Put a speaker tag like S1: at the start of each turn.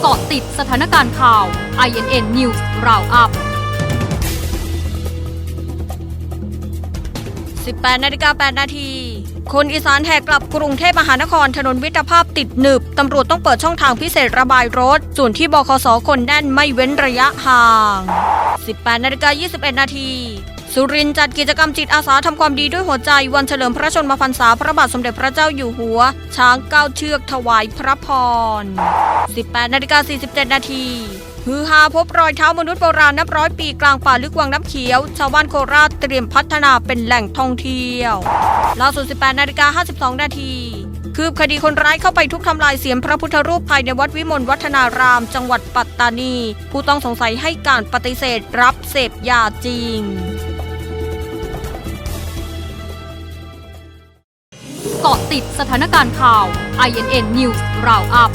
S1: เกาะติดสถานการณ์ข่าว INN News Roundup
S2: 18นาฬิกา8นาทีคนอีสานแหกกลับกรุงเทพมหานครถนนวิทรภาพติดหนึบ ตำรวจต้องเปิดช่องทางพิเศษระบายรถ ส่วนที่บคสคนแน่นไม่เว้นระยะห่าง 18นาฬิกา21 นาทีสุรินจัดกิจกรรมจิตอาสาทำความดีด้วยหัวใจวันเฉลิมพระชนมพรรษาพระบาทสมเด็จพระเจ้าอยู่หัว ช้างเก้าเชือกถวายพระพร 18นาฬิกา47 นาทีฮือฮาพบรอยเท้ามนุษย์โบราณนับร้อยปีกลางป่าลึกวังน้ำเขียว ชาวบ้านโคราชเตรียมพัฒนาเป็นแหล่งท่องเที่ยวล่าสุด 18นาฬิกา52 นาทีคืบคดีคนร้ายเข้าไปทุบทำลายเสียมพระพุทธรูปภายในวัดวิมลวัฒนาราม จังหวัดปัตตานี ผู้ต้องสงสัยให้การปฏิเสธรับเสพยาจริง
S1: เกาะติดสถานการณ์ข่าว INN News Roundup